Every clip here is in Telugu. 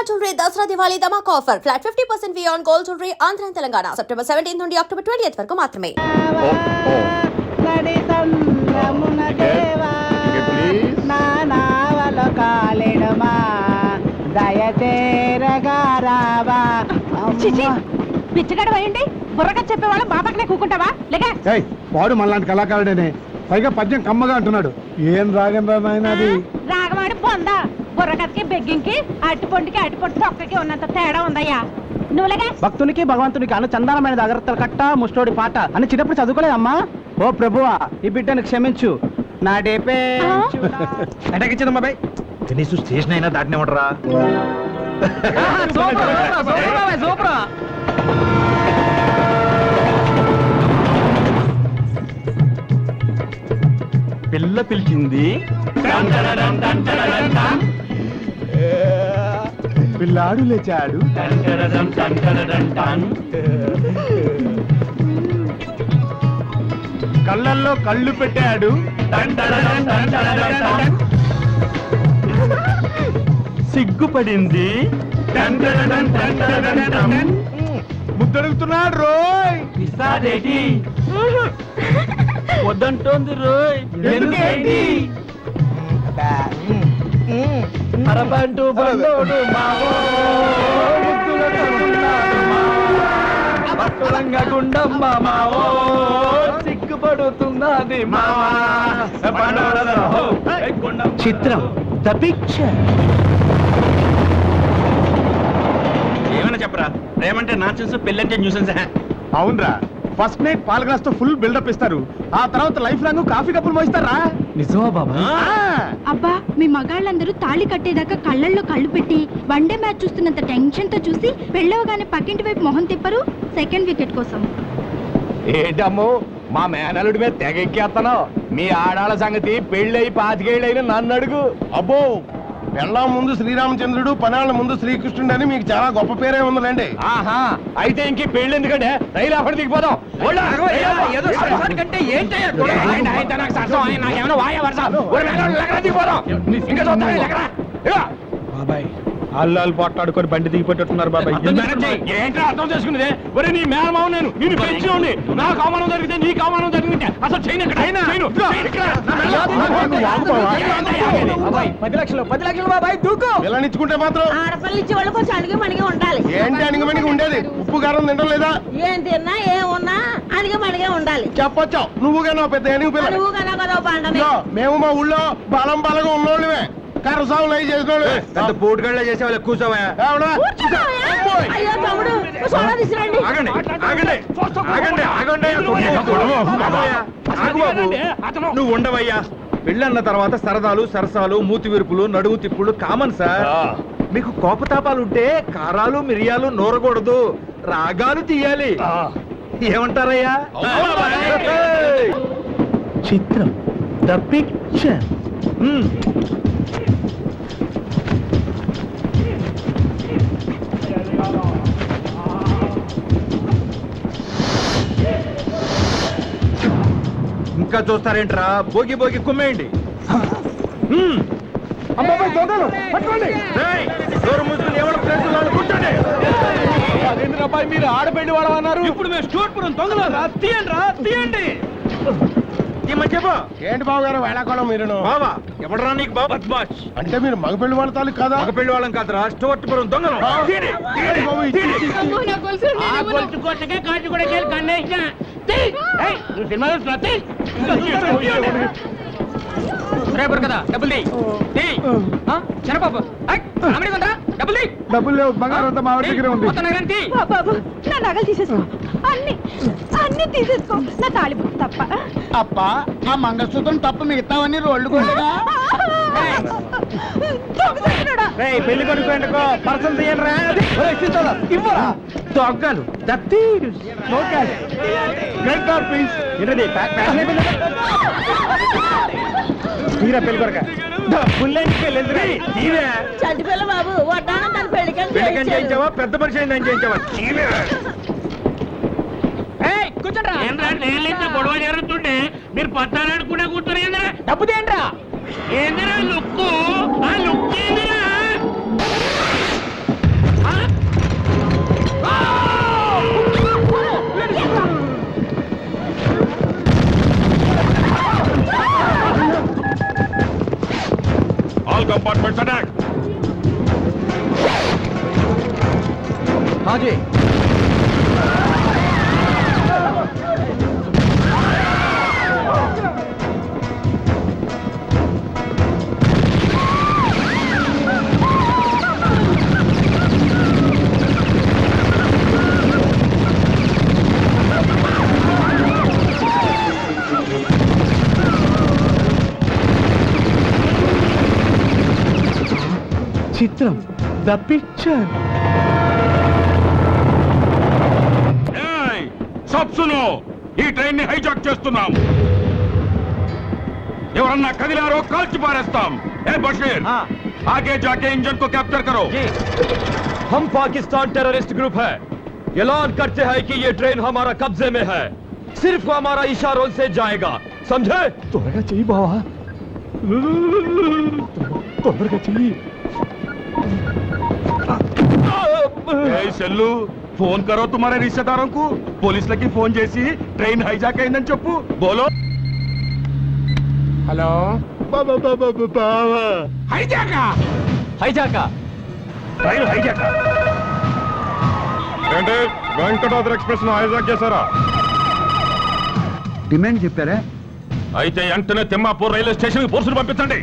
అమ్మా jewellery Dasara Diwali ధమాక్ offer. Flat fifty percent on gold jewellery Andhra Telangana. September seventeen నుండి అక్టోబర్ ట్వంటీ వరకు మాత్రమే. పిచ్చగడ వేయండి బుర్రగా చెప్పేవాళ్ళం మా పక్కనే కూకుంటావా? లేక? ఏయ్ వాడు మనలాంటి కళాకారుడేనే. పైగా పద్యం కమ్మగా అంటున్నాడు. ఏం రాగం రా నాయన అది? బుర్రకథకి బెగ్గింకి అట్టుపొండికి అట్టుపొండి తొక్కకి ఉన్నంత తేడా ఉందయ్యా. నువ్వులేగా? భక్తునికి భగవంతునికి అన్న చందానమైన అగరత్తల కట్ట ముష్టోడి పాట. అని చిన్నప్పుడు చదువుకోలేదమ్మా? ఓ ప్రభువా ఈ బిడ్డను క్షమించు. నా డేపే అటకిచ్చింది బాబాయ్ కనీసం స్టేషన్ అయినా దాటినేమంటారా పిల్ల పిలిచింది. పిల్లాడు లేచాడు కళ్ళల్లో కళ్ళు పెట్టాడు. సిగ్గుపడింది. ముద్దడుగుతున్నాడు రోయ్. వద్దంటోంది రోయ్. ఎందుకేంటి? అరబంటు బండోడు మావో. పట్టులంగ గుండమ్మ మావో. సిగ్గుపడుతున్నది మావా. చిత్రం ద పిక్చర్. ఏమైనా చెప్పరా? ప్రేమంటే నాన్సెన్స్ పెళ్ళంటే న్యూసెన్స్ అవునరా. ఫస్ట్ నైట్ పాల గ్లాస్తో ఫుల్ బిల్డప్ ఇస్తారు. ఆ తర్వాత లైఫ్ లాంగ్ కాఫీ కప్పులు మోయిస్తారా? నిజమా బాబా అబ్బా మీ మగాళ్ళందరూ తాళి కట్టేదాకా కళ్ళల్లో కళ్ళు పెట్టి వన్డే మ్యాచ్ చూస్తున్నంత టెన్షన్తో చూసి పెళ్ళవగానే పక్కింటి వైపు మొహం తిప్పరు సెకండ్ వికెట్ కోసం. ఏంటమ్మో మా మేనలుడి మీద తెగ ఎక్కేస్తున్నావు మీ ఆడాళ్ళ సంగతి పెళ్ళయి పాతికేళ్ళైన నన్ను అడుగు. అబ్బో పెళ్ళాం ముందు శ్రీరామచంద్రుడు పనాళ్ళ ముందు శ్రీకృష్ణుడు అని మీకు చాలా గొప్ప పేరే ఉందండి ఆహా అయితే ఇంక పెళ్ళి ఎందుకంటే రైలు అక్కడ దిగిపోదాం బాబాయ్ అల్లాలు పోట్లాడుకొని బండి దిగిపోతున్నారు బాబాయ్. ఏంట్రా అర్థం చేసుకునేది? ఒరే నీ మేనమావ నేను. నేను పెంచి నాకు అవమానం జరిగితే నీకు అవమానం జరిగితే అసలు చేయను ఇక్కడ. పది లక్షలు పది లక్షలు బాబాయ్ దూకు. ఇలా నిచ్చుకుంటే మాత్రం. ఆడపిల్లలు ఇచ్చే వాళ్ళు కొంచెం అడిగి మణిగి ఉండాలి. ఏంటి అణిగమణిగి ఉండేది? ఉప్పు కారం తినడం లేదా? ఏం తిన్నా ఏం ఉన్నా అడిగి మణిగే ఉండాలి. చెప్పొచ్చావు. నువ్వు కానీ పెద్ద నువ్వు కన్నా కదా బండని ఇదిగో, మేము మా ఊళ్ళో బలం బలంగా ఉన్నోళ్ళమే. కర్రసాములు అవి చేసినోళ్ళమే పెద్ద పోటుగాళ్ళ చేసే వాళ్ళు కూర్చోవా? ఏమన్నా? కూర్చోవయ్యా. అమ్మోయ్. అయ్యో తమ్ముడు సోడా తీసురండి ఆగండి ఆగండి ఆగండి ఆగండి ఆగు బాబు. నువ్వు ఉండవయ్యా. పెళ్ళన్న తర్వాత సరదాలు సరసాలు మూతి విరుపులు నడువు తిప్పులు కామన్ సార్. మీకు కోపతాపాలు ఉంటే కారాలు మిరియాలు నూరకూడదు. రాగాలు తీయాలి. ఏమంటారయ్యా! చిత్రం ద పిక్చర్ ఇంకా చూస్తారేంట్రా? భోగి భోగి కుమ్మేయండి. మ్మ్. అమ్మాయి దొంగలు పట్టుకోండి. ఎవరి వాళ్ళు మీరు ఆడపెళ్ళి వాడమన్నారు ఇప్పుడు మేము స్టూర్పురం దొంగలు తీయండి రా తీయండి. ఈ మధ్య ఏంటి బాబు గారు వేళాకోళం మీరును? బావా ఎవడరా నీకు బాబా బద్మాష్. అంటే మీరు మగపెళ్ళి వాళ్ళ తాలూకు కాదా? మగ పెళ్ళి వాళ్ళం కాదురా స్టూవర్ట్పురం దొంగలు. తీయండి, తీయండి, బాబు, ఇచ్చి, తీయండి. ఇచ్చి, కదా డబ్బులు చిన్నబాబు. డబ్బులు డబ్బులు లేవు బంగారం అంతా మా దగ్గరే ఉంది. బాబు నా నగలు తీసేసుకో. అన్ని అన్ని తీసేసుకో. నా తాళిబుట్టు తప్ప. అప్ప ఆ మంగళసూత్రం తప్ప మిగతావన్నీ రోడ్లు కొట్టగా పెళ్ళి కొడుకు పర్సన్ తీయండి ఇవ్వరా? దొంగలు ప్లీజ్ ఏంటది పెళ్ళి డబ్బులేంటి పెళ్ళి తీవే చంటి పిల్ల బాబు వడ్డానం తన చేయించావా? పెద్ద మనిషి చేయించావా? గొడవ జరుగుతుంటే మీరు పట్టాలనుకునే కూర్చొని ఏందిరా? డబ్బు తేండ్రా ఏందిరా లుక్కు? ఆ లుక్ ఏందిరా कंपार्टमेंट्स अटैक हाँ जी చిత్రం ద పిక్చర్ ఏయ్, సబ్ సునో ఈ ట్రైన్ ని హైజాక్ చేస్తున్నాం ఎవరన్నా కదిలారో కాల్చి పారేస్తాం ఏ బషీర్ हाँ। आगे जाके इंजन को कैप्चर करो जी हम पाकिस्तान टेररिस्ट ग्रुप है ऐलान करते हैं कि ये ट्रेन हमारा कब्जे में है सिर्फ हमारा इशारों से जाएगा समझे త్వరగా చెయ్యి బావా తొందరగా చెయ్యి ए సెల్లు ఫోన్ కరో తుమారే రిశ్తేదారోं को పోలీసులకి ఫోన్ చేసి ట్రైన్ హైజాక్ అయిందని చెప్పు. బోలో. హలో. హైజాకా? హైజాకా? ట్రైన్ హైజాకా? ఏంటి? వెంకటాద్రి ఎక్స్ప్రెస్ను హైజాక్ చేశారా? డిమాండ్ చెప్పారా? అయితే వెంటనే తిమ్మాపూర్ రైల్వే స్టేషన్కి పోలీసులు పంపించండి.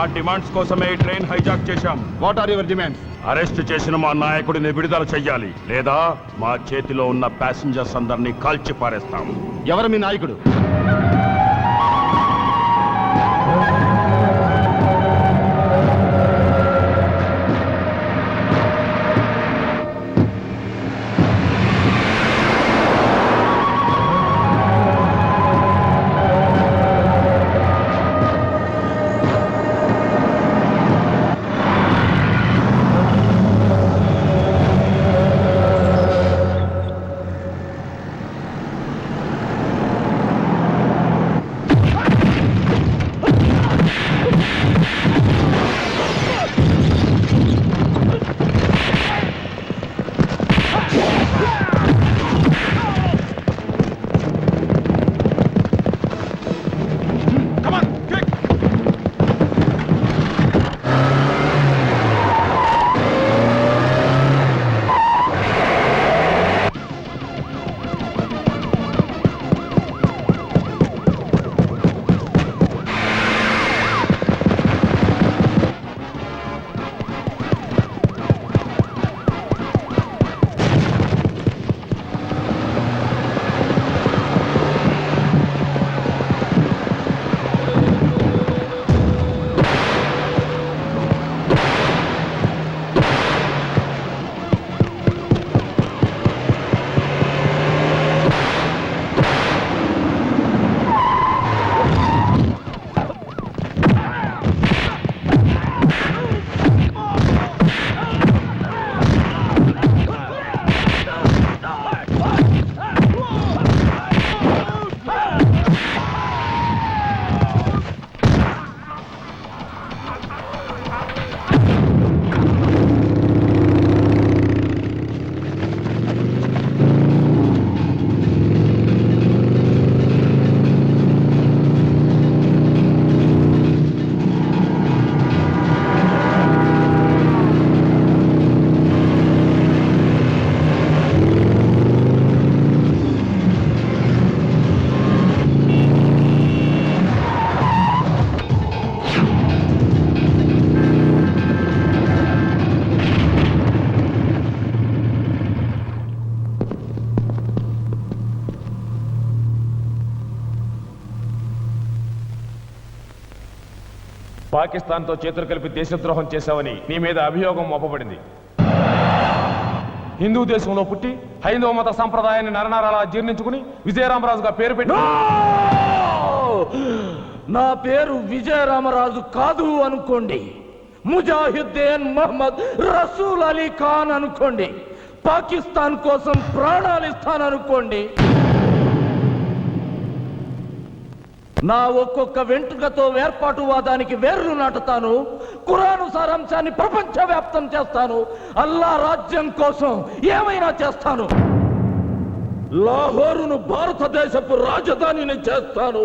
మా డిమాండ్స్ కోసమే ఈ ట్రైన్ హైజాక్ చేశాం. What are your demands arrest చేసిన మా నాయకుడిని విడుదల చెయ్యాలి. లేదా మా చేతిలో ఉన్న ప్యాసింజర్స్ అందరినీ కాల్చి పారేస్తాం ఎవరు మీ నాయకుడు? పాకిస్తాన్తో చేతులు కలిపి దేశద్రోహం చేశావని నీ మీద అభియోగం మోపబడింది. హిందూ దేశంలో పుట్టి హైందవ మత సంప్రదాయాన్ని నరనరాలా జీర్ణించుకుని విజయరామరాజుగా పేరు పెట్టి నా! పేరు విజయరామరాజు కాదు అనుకోండి. ముజాహిద్దీన్ మహమ్మద్ రసూల్ అలీ ఖాన్ అనుకోండి. పాకిస్తాన్ కోసం ప్రాణాలు ఇస్తాననుకోండి. నా ఒక్కొక్క వెంట్రుకతో వేర్పాటువాదానికి వేర్లు నాటుతాను. కురాను సారాంశాన్ని ప్రపంచవ్యాప్తం చేస్తాను. అల్లా రాజ్యం కోసం ఏమైనా చేస్తాను. లాహోరును భారతదేశపు రాజధానిని చేస్తాను.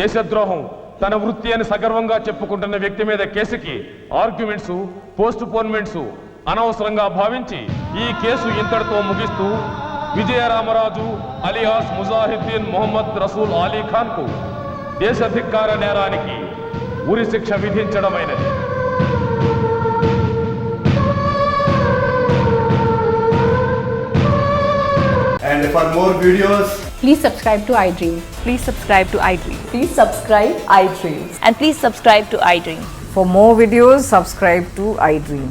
దేశద్రోహం తన వృత్తి అని సగర్వంగా చెప్పుకుంటున్న వ్యక్తి మీద కేసుకి ఆర్గ్యుమెంట్స్ పోస్ట్ పోన్మెంట్స్ అనవసరంగా భావించి ఈ కేసు ఇంతటితో ముగిస్తూ విజయరామరాజు అలియాస్ ముజాహిద్దీన్ మొహమ్మద్ రసూల్ అలీ ఖాన్కు దేశధిక్కార నేరానికి ఉరి శిక్ష విధించడమైనది And for more videos, please subscribe to iDream please subscribe to iDream Please subscribe iDream. And please subscribe to iDream For more videos, subscribe to iDream.